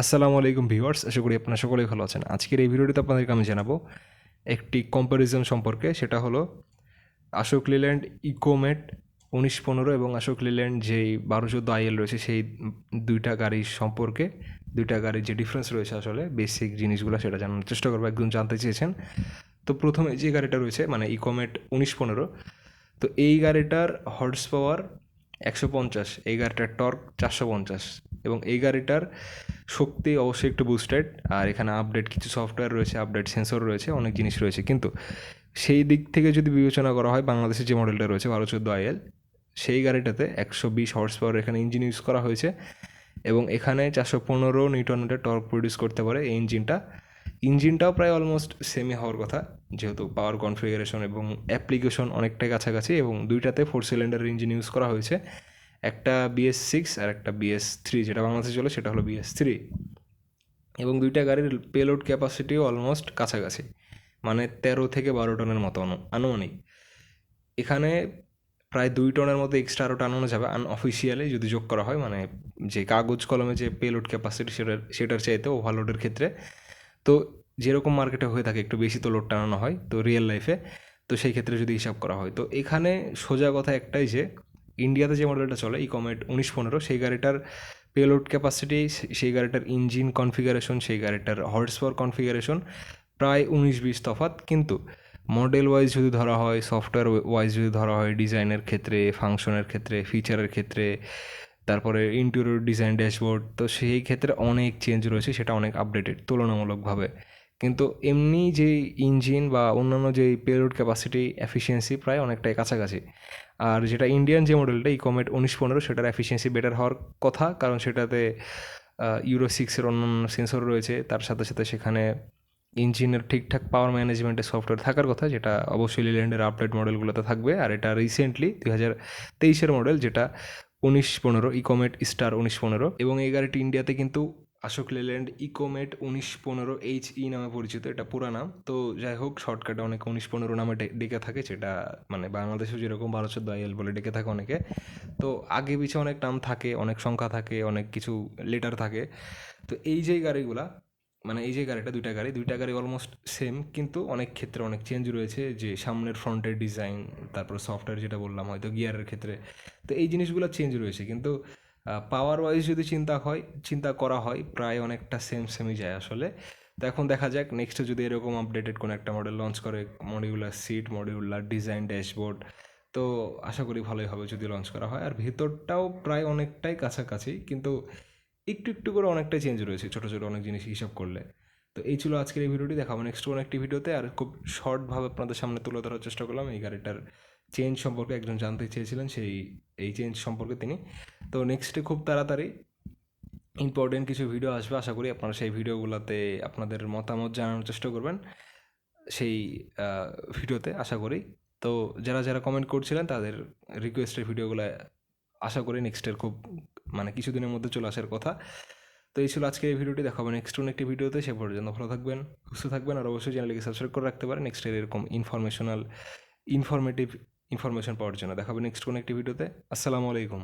আসসালামু আলাইকুম ভিউয়ার্স, আশা করি আপনারা সকলেই ভালো আছেন। আজকের এই ভিডিওটিতে আপনাদেরকে আমি জানাব একটি কম্প্যারিজন সম্পর্কে, সেটা হলো আশোক লিল্যান্ড ইকোমেট উনিশ পনেরো এবং আশোক লিল্যান্ড যেই বারো চোদ্দ আইএল রয়েছে, সেই দুইটা গাড়ির সম্পর্কে, দুইটা গাড়ির যে ডিফারেন্স রয়েছে আসলে বেসিক জিনিসগুলো সেটা জানার চেষ্টা করব, একদম জানতে চেয়েছেন। তো প্রথমে যে গাড়িটা রয়েছে মানে ইকোমেট উনিশ পনেরো, তো এই গাড়িটার হর্স পাওয়ার একশো পঞ্চাশ, এই গাড়িটার টর্ক চারশো পঞ্চাশ এবং এই গাড়িটার শক্তি অবশ্যই একটু বুস্টেড আর এখানে আপডেট কিছু সফটওয়্যার রয়েছে আপডেট সেন্সর রয়েছে, অনেক জিনিস রয়েছে। কিন্তু সেই দিক থেকে যদি বিবেচনা করা হয়, বাংলাদেশের যে মডেলটা রয়েছে, বারো চোদ্দ আইএল সেই গাড়িটাতে একশো বিশ হর্স পাওয়ার এখানে ইঞ্জিন ইউজ করা হয়েছে এবং এখানে চারশো পনেরো নিউটন মিটার টর্ক প্রডিউস করতে পারে এই ইঞ্জিনটা ইঞ্জিনটাও প্রায় অলমোস্ট সেমই হওয়ার কথা, যেহেতু পাওয়ার কনফিগারেশন এবং অ্যাপ্লিকেশন অনেকটাই কাছাকাছি এবং দুইটাতে ফোর সিলিন্ডার ইঞ্জিন ইউজ করা হয়েছে। একটা বিএস সিক্স আর একটা বিএস থ্রি যেটা বাংলাদেশে চলে সেটা হলো বিএস থ্রি এবং দুইটা গাড়ির পেলোড ক্যাপাসিটিও অলমোস্ট কাছাকাছি মানে তেরো থেকে বারো টনের মতো আনু- আনুমানিক। এখানে প্রায় দুই টনের মতো এক্সট্রা আরও টানানো যাবে আনঅফিসিয়ালি যদি যোগ করা হয় মানে যে কাগজ কলমে যে পেলোড ক্যাপাসিটি সেটার সেটার চাইতে ওভারলোডের ক্ষেত্রে। তো যেরকম মার্কেটে হয়ে থাকে, একটু বেশি তো লোড টানানো হয়, তো রিয়েল লাইফে তো সেই ক্ষেত্রে যদি হিসাব করা হয়। তো এখানে সোজা কথা একটাই যে ইন্ডিয়াতে যে মডেলটা চলে ই কমেট উনিশ পনেরো, সেই গাড়িটার পেলোড ক্যাপাসিটি সেই গাড়িটার ইঞ্জিন কনফিগারেশন সেই গাড়িটার হর্স পাওয়ার কনফিগারেশন প্রায় উনিশ বিশ তফাৎ। কিন্তু মডেল ওয়াইজ যদি ধরা হয় সফটওয়্যার ওয়াইজ যদি ধরা হয় ডিজাইনের ক্ষেত্রে ফাংশনের ক্ষেত্রে ফিচারের ক্ষেত্রে তারপরে ইন্টেরিয়র ডিজাইন ড্যাশবোর্ড তো সেই ক্ষেত্রে অনেক চেঞ্জ রয়েছে, সেটা অনেক আপডেটেড তুলনামূলকভাবে। কিন্তু এমনি যে ইঞ্জিন বা অন্যান্য যে পেলোড ক্যাপাসিটি এফিসিয়েন্সি প্রায় অনেকটাই কাছাকাছি। আর যেটা ইন্ডিয়ান যে মডেলটা ইকমেট উনিশ পনেরো, সেটার এফিসিয়েন্সি বেটার হওয়ার কথা, কারণ সেটাতে ইউরো সিক্সের অন্যান্য সেন্সর রয়েছে, তার সাথে সাথে সেখানে ইঞ্জিনের ঠিকঠাক পাওয়ার ম্যানেজমেন্টের সফটওয়্যার থাকার কথা, যেটা অবশ্যই লিল্যান্ডের আপডেট মডেলগুলোতে থাকবে। আর এটা রিসেন্টলি দুই হাজার তেইশের মডেল যেটা উনিশ পনেরো, ইকোমেট স্টার উনিশ পনেরো এবং এই গাড়িটি ইন্ডিয়াতে কিন্তু আশোক লেল্যান্ড ইকোমেট উনিশ পনেরো এইচ ই নামে পরিচিত, এটা পুরা নাম। তো যাই হোক, শর্টকাটে অনেক উনিশ পনেরো নামে ডেকে থাকে যেটা মানে বাংলাদেশেও যেরকম বারো চোদ্দ আইএল বলে ডেকে থাকে অনেকে। তো আগে পিছে অনেক নাম থাকে, অনেক সংখ্যা থাকে, অনেক কিছু লেটার থাকে। তো এই যে গাড়িগুলা মানে এই যে গাড়িটা, দুইটা গাড়ি দুইটা গাড়ি অলমোস্ট সেম কিন্তু অনেক ক্ষেত্রে অনেক চেঞ্জ রয়েছে যে সামনের ফ্রন্টের ডিজাইন তারপর সফটওয়্যার যেটা বললাম, হয়তো গিয়ারের ক্ষেত্রে। তো এই জিনিসগুলো চেঞ্জ রয়েছে, কিন্তু পাওয়ার ওয়াইজ যদি চিন্তা হয়, চিন্তা করা হয়, প্রায় অনেকটা সেম সেমই যায় আসলে। তো এখন দেখা যাক নেক্সটে যদি এরকম আপডেটেড কোনো একটা মডেল লঞ্চ করে modular seat modular design dashboard তো আশা করি ভালোই হবে যদি লঞ্চ করা হয়। আর ভেতরটাও প্রায় অনেকটাই কাছাকাছি, কিন্তু একটু একটু করে অনেকটাই চেঞ্জ রয়েছে, ছোটো ছোটো অনেক জিনিস হিসাব করলে। তো এই ছিল আজকের এই ভিডিওটি, দেখাবো নেক্সট কোনো একটি ভিডিওতে। আর খুব শর্টভাবে আপনাদের সামনে তুলে ধরার চেষ্টা করলাম, এই গাড়িটার চেঞ্জ সম্পর্কে একজন জানতে চেয়েছিলেন, সেই, এই চেঞ্জ সম্পর্কে তিনি। তো নেক্সটে খুব তাড়াতাড়ি ইম্পর্টেন্ট কিছু ভিডিও আসবে, আশা করি আপনারা সেই ভিডিওগুলোতে আপনাদের মতামত জানানোর চেষ্টা করবেন, সেই ভিডিওতে, আশা করি। তো যারা যারা কমেন্ট করছিলেন, তাদের রিকোয়েস্টের ভিডিওগুলো আশা করি নেক্সটের খুব মানে কিছুদিনের মধ্যে চলে আসার কথা। তো এই ছিল আজকে এই ভিডিওটি দেখাবো নেক্সট অন্য একটি ভিডিওতে সে পর্যন্ত ভালো থাকবেন, সুস্থ থাকবেন আর অবশ্যই চ্যানেলকে সাবস্ক্রাইব করে রাখতে পারেন। নেক্সটের এরকম ইনফরমেশনাল ইনফরমেটিভ ইনফরমেশন পাওয়ার জন্য। দেখাবো নেক্সট কোন একটি ভিডিওতে আসসালামু আলাইকুম।